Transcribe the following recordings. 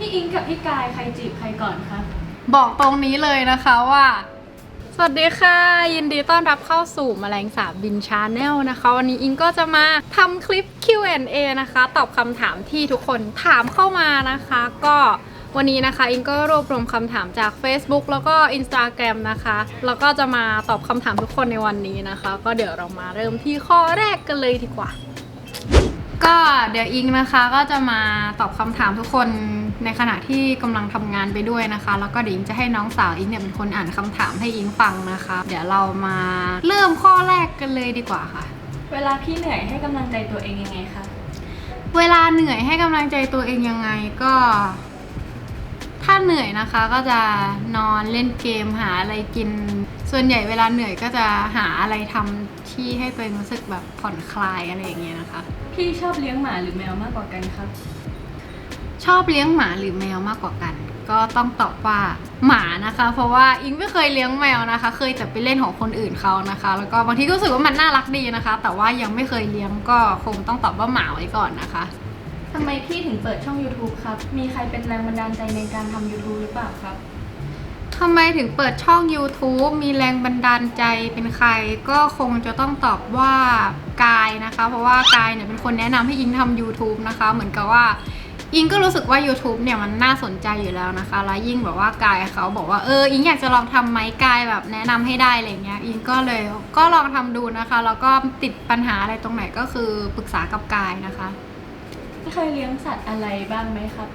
พี่อิงกับพี่กายใครจีบใครก่อนคะบอกตรงนี้เลยนะคะว่า สวัสดีค่ะ ยินดีต้อนรับเข้าสู่แมลงสาบบินชาแนลนะคะ วันนี้อิงก็จะมาทำคลิป Q&A นะคะ ตอบคำถามที่ทุกคนถามเข้ามานะคะ ก็วันนี้นะคะ อิงก็รวบรวมคำถามจาก Facebook แล้วก็ Instagram นะคะ แล้วก็จะมาตอบคำถามทุกคนในวันนี้นะคะ ก็เดี๋ยวเรามาเริ่มที่ข้อแรกกันเลยดีกว่า ก็เดี๋ยวอิงนะคะก็จะมาตอบคำถามทุกคน ในขณะที่กำลังทำงานไปด้วยนะคะ แล้วก็เดี๋ยวอิงจะให้น้องสาวอิงเนี่ยเป็นคนอ่านคำถามให้อิงฟังนะคะ เดี๋ยวเรามาเริ่มข้อแรกกันเลยดีกว่าค่ะ เวลาพี่เหนื่อยให้กำลังใจตัวเองยังไงคะเวลาเหนื่อยให้กำลังใจตัวเองยังไงก็ ถ้าเหนื่อยนะคะก็จะนอนเล่นเกมหาอะไรกิน ส่วนใหญ่เวลาเหนื่อยก็จะหาอะไรทำที่ให้ตัวเองรู้สึกแบบผ่อนคลายอะไรอย่างเงี้ยนะคะ พี่ชอบเลี้ยงหมาหรือแมวมากกว่ากันครับ ชอบเลี้ยงหมาหรือแมวมากกว่ากัน ก็ต้องตอบว่าหมานะคะ เพราะว่าอิงไม่เคยเลี้ยงแมวนะคะ เคยแต่ไปเล่นของคนอื่นเขานะคะ แล้วก็บางทีก็รู้สึกว่ามันน่ารักดีนะคะ แต่ว่ายังไม่เคยเลี้ยงก็คงต้องตอบว่าหมาไว้ก่อนนะคะทำไมพี่ถึงเปิดช่อง YouTube ครับ มีใครเป็นแรงบันดาลใจในการทำ YouTube หรือเปล่าครับทำไมถึงเปิดช่อง YouTube มีแรงบันดาลใจเป็นใคร ก็คงจะต้องตอบว่ากายนะคะ เพราะว่ากายเนี่ยเป็นคนแนะนำให้อิงทำ YouTube นะคะ เหมือนกับว่า อิงก็รู้สึกว่า YouTube เนี่ยมันน่าสนใจอยู่แล้วนะคะ แล้วยิ่งแบบว่ากายเขาบอกว่าเอออิงอยากจะลองทำไหมกายแบบแนะนำให้ได้อะไรเงี้ยอิงก็เลยก็ลองทำดูนะคะ แล้วก็ติดปัญหาอะไรตรงไหนก็คือปรึกษากับกายนะคะ เคยเลี้ยงสัตว์อะไรบ้างไหมครับ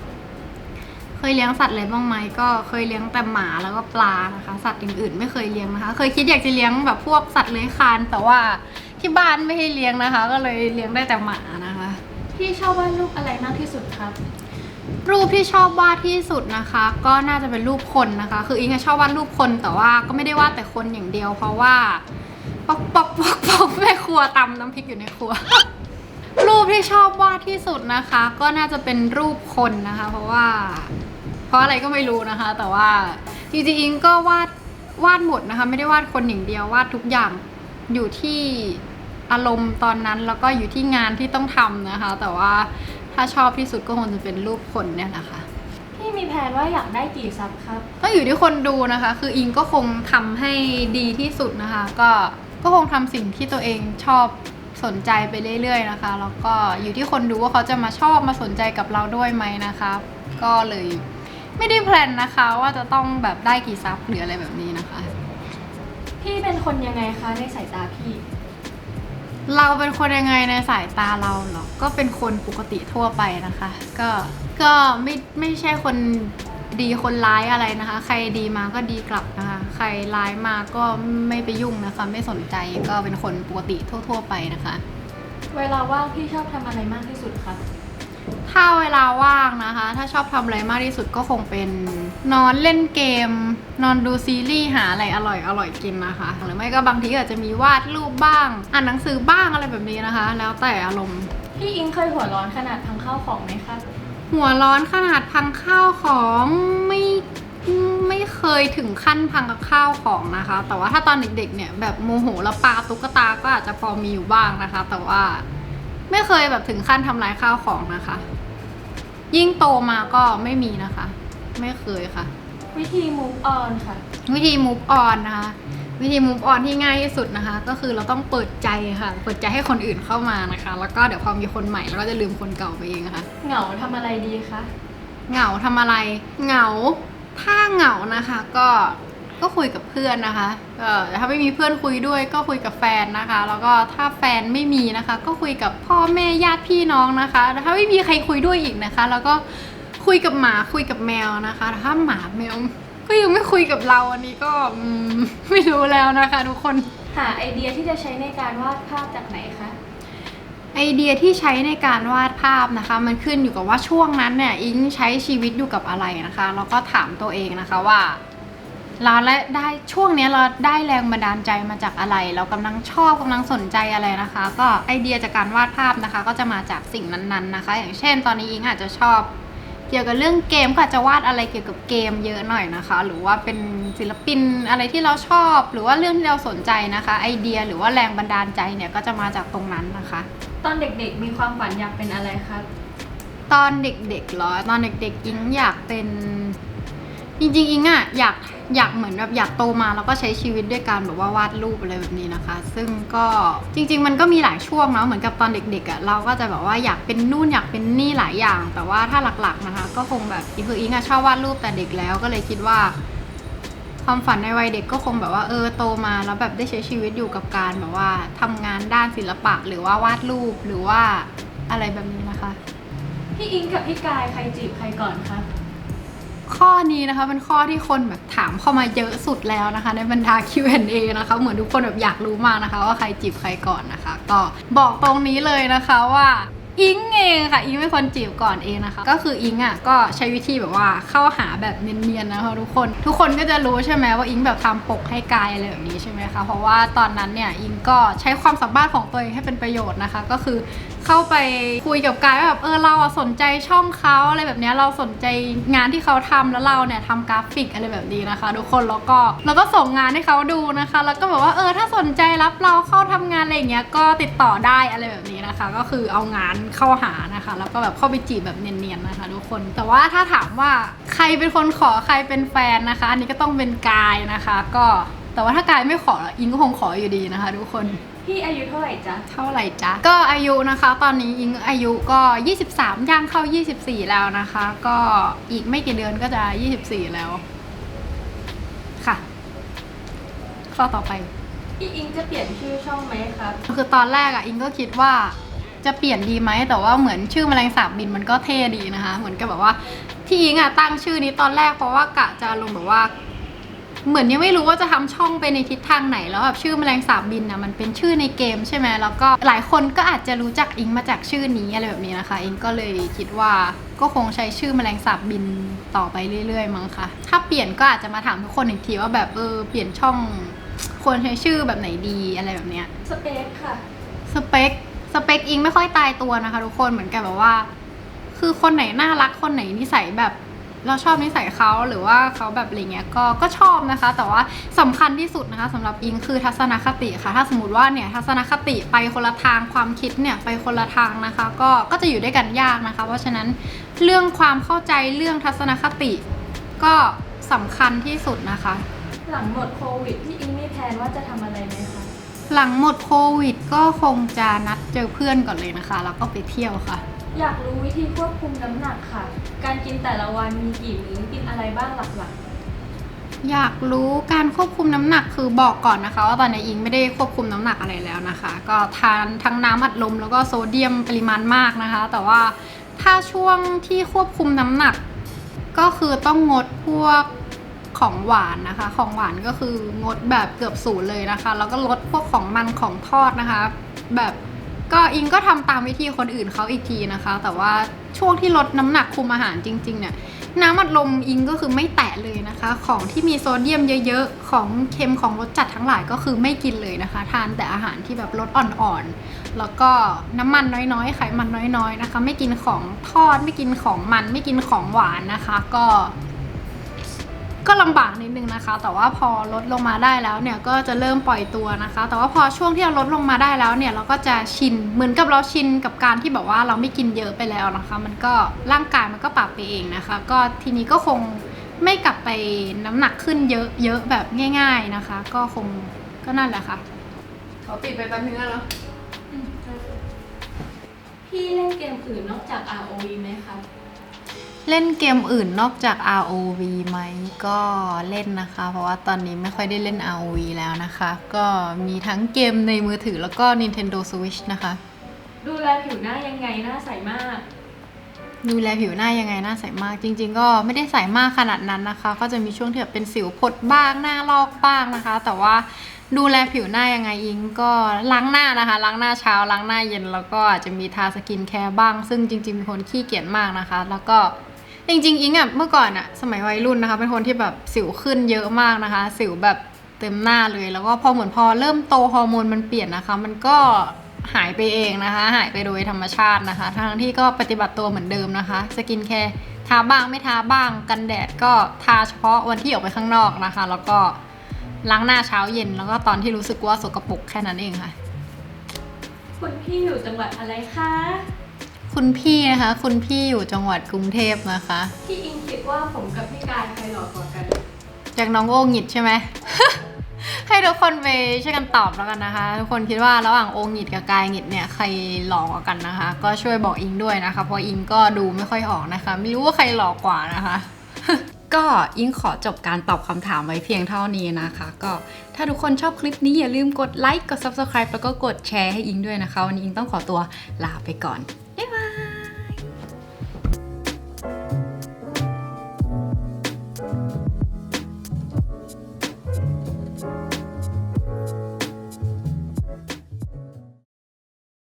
เคยเลี้ยงสัตว์อะไรบ้างไหมก็เคยเลี้ยงแต่หมาแล้วก็ปลานะคะ สัตว์อื่นๆ ไม่เคยเลี้ยงนะคะ เคยคิดอยากจะเลี้ยงแบบพวกสัตว์เลื้อยคลานแต่ว่าที่บ้านไม่ให้เลี้ยงนะคะ ก็เลยเลี้ยงได้แต่หมานะคะ พี่ชอบวาดรูปอะไรมากที่สุดครับ รูปที่ชอบวาดที่สุดนะคะ ก็น่าจะเป็นรูปคนนะคะ คืออิงอะชอบวาดรูปคนแต่ว่าก็ไม่ได้วาดแต่คนอย่างเดียว เพราะว่าปอกปอกปอกปอกแม่ครัวตำน้ำพริกอยู่ในครัว รูปที่ชอบวาดที่สุดนะคะ ก็น่าจะเป็นรูปคนนะคะ เพราะว่า เพราะอะไรก็ไม่รู้นะคะ แต่ว่าจริงๆอิงก็วาดวาดหมดนะคะ ไม่ได้วาดคนอย่างเดียววาดทุกอย่างอยู่ที่ อารมณ์ตอนนั้นแล้วก็อยู่ที่งานที่ต้องทำนะคะ แต่ว่าถ้าชอบที่สุดก็คงจะเป็นรูปคนเนี่ยแหละค่ะ พี่มีแผนว่าอยากได้กี่ซับครับ ต้องอยู่ที่คนดูนะคะ คืออิงก็คงทำให้ดีที่สุดนะคะ ก็ก็คงทำสิ่งที่ตัวเองชอบสนใจไปเรื่อย ๆ นะคะ แล้วก็อยู่ที่คนดูว่าเขาจะมาชอบมาสนใจกับเราด้วยไหมนะคะ ก็เลยไม่ได้แพลนนะคะ ว่าจะต้องแบบได้กี่ซับหรืออะไรแบบนี้นะคะ พี่เป็นคนยังไงคะในสายตาพี่ เราเป็นคนยังไงในสายตาเราเหรอ ก็เป็นคนปกติทั่วไปนะคะ ก็ ก็ไม่ ไม่ใช่คนดีคนร้ายอะไรนะคะ ใครดีมาก็ดีกลับนะคะ ใครร้ายมาก็ไม่ไปยุ่งนะคะ ไม่สนใจ ก็เป็นคนปกติทั่ว ๆ ไปนะคะ เวลาว่างพี่ชอบทำอะไรมากที่สุดครับ ถ้าเวลาว่างนะคะ ถ้าชอบทำอะไรมากที่สุดก็คงเป็นนอนเล่นเกม นอนดูซีรีส์หาอะไรอร่อยอร่อยกินนะคะ หรือไม่ก็บางทีอาจจะมีวาดรูปบ้าง อ่านหนังสือบ้างอะไรแบบนี้นะคะ แล้วแต่อารมณ์ พี่อิงเคยหัวร้อนขนาดพังข้าวของไหมครับหัวร้อนขนาดพังข้าวของไม่ไม่เคยถึงขั้นพังกับข้าวของนะคะ แต่ว่าถ้าตอนเด็กๆเนี่ยแบบโมโหแล้วปาตุ๊กตาก็อาจจะพอมีอยู่บ้างนะคะ แต่ว่า ไม่เคยแบบถึงขั้นทำลายข้าวของนะคะ ยิ่งโตมาก็ไม่มีนะคะ ไม่เคยค่ะ วิธี move on ค่ะ วิธี move on นะคะ วิธี move on ที่ง่ายที่สุดนะคะ ก็คือเราต้องเปิดใจค่ะ เปิดใจให้คนอื่นเข้ามานะคะ แล้วก็เดี๋ยวพอมีคนใหม่เราก็จะลืมคนเก่าไปเองค่ะ เหงาทำอะไรดีคะ เหงาทำอะไร เหงา ถ้าเหงานะคะ ก็ ก็คุยกับเพื่อนนะคะก็ถ้าไม่มีเพื่อนคุยด้วยก็คุยกับแฟนนะคะ แล้วก็ถ้าแฟนไม่มีนะคะ ก็คุยกับพ่อแม่ญาติพี่น้องนะคะแต่ถ้าไม่มีใครคุยด้วยอีกนะคะ แล้วก็คุยกับหมาคุยกับแมวนะคะแต่ถ้าหมาแมวก็ยังไม่คุยกับเราอันนี้ก็อืมไม่รู้แล้วนะคะทุกคนหาไอเดียที่จะใช้ในการวาดภาพจากไหนคะไอเดียที่ใช้ในการวาดภาพนะคะ มันขึ้นอยู่กับว่าช่วงนั้นเนี่ยอิงใช้ชีวิตอยู่กับอะไรนะคะแล้วก็ถามตัวเองนะคะว่า เราและได้ช่วงเนี้ยเราได้แรงบันดาลใจมาจากอะไร เรากำลังชอบกำลังสนใจอะไรนะคะ ก็ไอเดียจากการวาดภาพนะคะ ก็จะมาจากสิ่งนั้น ๆนะคะ อย่างเช่น ตอนนี้อิงอาจจะชอบ เกี่ยวกับเรื่องเกมก็อาจจะวาดอะไรเกี่ยวกับเกมเยอะหน่อยนะคะ หรือว่าเป็นศิลปินอะไรที่เราชอบ หรือว่าเรื่องที่เราสนใจนะคะ ไอเดียหรือว่าแรงบันดาลใจเนี่ยก็จะมาจากตรงนั้นนะคะ ตอนเด็กๆ มีความฝันอยากเป็นอะไรครับตตอนเด็กๆเหรอตอนเด็กๆอิงอยากเป็น จริงๆอิงอะอยากอยากเหมือนแบบอยากโตมาแล้วก็ใช้ชีวิตด้วยการแบบว่าวาดรูปอะไรแบบนี้นะคะ ซึ่งก็จริง ๆ มันก็มีหลายช่วงเนาะเหมือนกับตอนเด็กๆอะเราก็จะแบบว่าอยากเป็นนู่นอยากเป็นนี่หลายอย่าง แต่ว่าถ้าหลักๆนะคะ ก็คงแบบคืออิงอะชอบวาดรูปแต่เด็กแล้วก็เลยคิดว่า ความฝันในวัยเด็กก็คงแบบว่าเออโตมาแล้วแบบได้ใช้ชีวิตอยู่กับการแบบว่าทำงานด้านศิลปะหรือว่าวาดรูปหรือว่าอะไรแบบนี้นะคะ พี่อิงกับพี่กายใครจีบใครก่อนคะ ข้อนี้นะคะเป็นข้อที่คนแบบถามเข้ามาเยอะสุดแล้วนะคะ ในบรรดา Q&A นะคะเหมือนทุกคนแบบอยากรู้มากนะคะ ว่าใครจีบใครก่อนนะคะ ก็บอกตรงนี้เลยนะคะว่าอิงเองค่ะอิงเป็นคนจีบก่อนเองนะคะ ก็คืออิงอะก็ใช้วิธีแบบว่าเข้าหาแบบเนียนๆนะคะทุกคนทุกคนก็จะรู้ใช่ไหมว่าอิงแบบทำปกให้กายอะไรแบบนี้ใช่ไหมคะเพราะว่าตอนนั้นเนี่ยอิงก็ใช้ความสามารถของตัวเองให้เป็นประโยชน์นะคะ ก็คือ เข้าไปคุยกับกายว่าแบบเออเราอะสนใจช่องเขาอะไรแบบเนี้ยเราสนใจงานที่เขาทำแล้วเราเนี่ยทำกราฟิกอะไรแบบนี้นะคะ ทุกคนแล้วก็แล้วก็ส่งงานให้เขาดูนะคะ แล้วก็แบบว่าเออถ้าสนใจรับเราเข้าทำงานอะไรอย่างเงี้ยก็ติดต่อได้อะไรแบบนี้นะคะ ก็คือเอางานเข้าหานะคะ แล้วก็แบบเข้าไปจีบแบบเนียนๆนะคะ ทุกคนแต่ว่าถ้าถามว่าใครเป็นคนขอใครเป็นแฟนนะคะอันนี้ก็ต้องเป็นกายนะคะ ก็ แต่ว่าถ้ากายไม่ขออิงก็คงขออยู่ดีนะคะ ทุกคน พี่อายุเท่าไหร่จ๊ะ เท่าไหร่จ๊ะ ก็อายุนะคะ ตอนนี้อิงอายุก็ 23 ย่างเข้า 24 แล้วนะคะ ก็อีกไม่กี่เดือนก็จะ 24 แล้ว ค่ะ ข้อต่อไป พี่อิงจะเปลี่ยนชื่อช่องไหมครับ คือตอนแรกอะอิงก็คิดว่าจะเปลี่ยนดีไหมแต่ว่าเหมือนชื่อแมลงสาบบินมันก็เท่ดีนะคะ เหมือนกับแบบว่าที่อิงอะตั้งชื่อนี้ตอนแรกเพราะว่ากะจะลงแบบว่า เหมือนยังไม่รู้ว่าจะทำช่องไปในทิศทางไหนแล้วแบบชื่อแมลงสาบบินนะมันเป็นชื่อในเกมใช่ไหมแล้วก็หลายคนก็อาจจะรู้จักอิงมาจากชื่อนี้อะไรแบบนี้นะคะ อิงก็เลยคิดว่าก็คงใช้ชื่อแมลงสาบบินต่อไปเรื่อยๆมั้งคะถ้าเปลี่ยนก็อาจจะมาถามทุกคนอีกทีว่าแบบเออเปลี่ยนช่องควรใช้ชื่อแบบไหนดีอะไรแบบเนี้ยสเปซค่ะสเปคสเปคอิงไม่ค่อยตายตัวนะคะ ทุกคนเหมือนกันแบบว่า คือคนไหนน่ารักคนไหนนิสัยแบบ เราชอบนิสัยเขาหรือว่าเขาแบบอะไรเงี้ยก็ก็ชอบนะคะ แต่ว่าสำคัญที่สุดนะคะสำหรับอิงคือทัศนคติค่ะ ถ้าสมมติว่าเนี่ยทัศนคติไปคนละทางความคิดเนี่ยไปคนละทางนะคะ ก็ก็จะอยู่ด้วยกันยากนะคะ เพราะฉะนั้นเรื่องความเข้าใจเรื่องทัศนคติ ก็สำคัญที่สุดนะคะ หลังหมดโควิดพี่อิงมีแผนว่าจะทำอะไรไหมคะหลังหมดโควิด ก็คงจะนัดเจอเพื่อนก่อนเลยนะคะ แล้วก็ไปเที่ยวค่ะ อยากรู้วิธีควบคุมน้ำหนักค่ะ การกินแต่ละวันมีกี่มื้อกินอะไรบ้างหลักอยากรู้การควบคุมน้ำหนักคือบอกก่อนนะคะ ว่าตอนนี้อิงไม่ได้ควบคุมน้ำหนักอะไรแล้วนะคะ ก็ทานทั้งน้ำอัดลมแล้วก็โซเดียมปริมาณมากนะคะ แต่ว่าถ้าช่วงที่ควบคุมน้ำหนัก ก็คือต้องงดพวกของหวานนะคะ ของหวานก็คืองดแบบเกือบศูนย์เลยนะคะ แล้วก็ลดพวกของมันของทอดนะคะ แบบ ก็อิงก็ทำตามวิธีคนอื่นเขาอีกทีนะคะ แต่ว่าช่วงที่ลดน้ำหนักคุมอาหารจริง ๆ เนี่ยน้ำอัดลมอิงก็คือไม่แตะเลยนะคะ ของที่มีโซเดียมเยอะๆ ของเค็มของรสจัดทั้งหลายก็คือไม่กินเลยนะคะ ทานแต่อาหารที่แบบรสอ่อนๆ แล้วก็น้ำมันน้อยๆ ไขมันน้อยๆนะคะ ไม่กินของทอดไม่กินของมัน ไม่กินของหวานนะคะ ก็ ก็ลำบากนิดนึงนะคะ แต่ว่าพอลดลงมาได้แล้วเนี่ยก็จะเริ่มปล่อยตัวนะคะ แต่ว่าพอช่วงที่เราลดลงมาได้แล้วเนี่ยเราก็จะชินเหมือนกับเราชินกับการที่แบบว่าเราไม่กินเยอะไปแล้วนะคะ มันก็ร่างกายมันก็ปรับไปเองนะคะ ก็ทีนี้ก็คงไม่กลับไปน้ำหนักขึ้นเยอะเยอะแบบง่าย ๆนะคะ ก็คงก็นั่นแหละค่ะขอปิดไปแป๊บนึงแล้วๆพี่เล่นเกมอื่นนอกจาก ROV ไหมคะ เล่นเกมอื่นนอกจาก ROV ไหมก็เล่นนะคะ เพราะว่าตอนนี้ไม่ค่อยได้เล่น ROV แล้วนะคะ ก็มีทั้งเกมในมือถือแล้วก็ Nintendo Switch นะคะ ดูแลผิวหน้ายังไงหน้าใสมาก ดูแลผิวหน้ายังไงหน้าใสมาก จริง ๆ ก็ไม่ได้ใสมากขนาดนั้นนะคะ ก็จะมีช่วงที่แบบเป็นสิวพดบ้างหน้าลอกบ้างนะคะ แต่ว่าดูแลผิวหน้ายังไงอิงก็ล้างหน้านะคะ ล้างหน้าเช้าล้างหน้าเย็นแล้วก็อาจจะมีทาสกินแคร์บ้าง ซึ่งจริงๆเป็นคนขี้เกียจมากนะคะ แล้วก็ จริงๆอิงอะเมื่อก่อนอะสมัยวัยรุ่นนะคะ เป็นคนที่แบบสิวขึ้นเยอะมากนะคะ สิวแบบเต็มหน้าเลยแล้วก็พอเหมือนพอเริ่มโตฮอร์โมนมันเปลี่ยนนะคะ มันก็หายไปเองนะคะ หายไปโดยธรรมชาตินะคะ ทั้งที่ก็ปฏิบัติตัวเหมือนเดิมนะคะ สกินแคร์ทาบ้างไม่ทาบ้างกันแดดก็ทาเฉพาะวันที่ออกไปข้างนอกนะคะ แล้วก็ล้างหน้าเช้าเย็น แล้วก็ตอนที่รู้สึกว่าสกปรกแค่นั้นเองค่ะ คุณพี่อยู่จังหวัดอะไรคะ คุณพี่นะคะ คุณพี่อยู่จังหวัดกรุงเทพนะคะ พี่อิงคิดว่าผมกับพี่กายใครหล่อกว่ากัน จากน้องโองิดใช่ไหม ให้ทุกคนไปช่วยกันตอบแล้วกันนะคะ ทุกคนคิดว่าระหว่างโองิดกับกายงิดเนี่ยใครหล่อกว่ากันนะคะ ก็ช่วยบอกอิงด้วยนะคะ เพราะอิงก็ดูไม่ค่อยออกนะคะ ไม่รู้ว่าใครหล่อกว่านะคะ ก็อิงขอจบการตอบคำถามไว้เพียงเท่านี้นะคะ ก็ถ้าทุกคนชอบคลิปนี้อย่าลืมกดไลค์กด subscribe แล้วก็กดแชร์ให้อิงด้วยนะคะ วันนี้อิงต้องขอตัวลาไปก่อน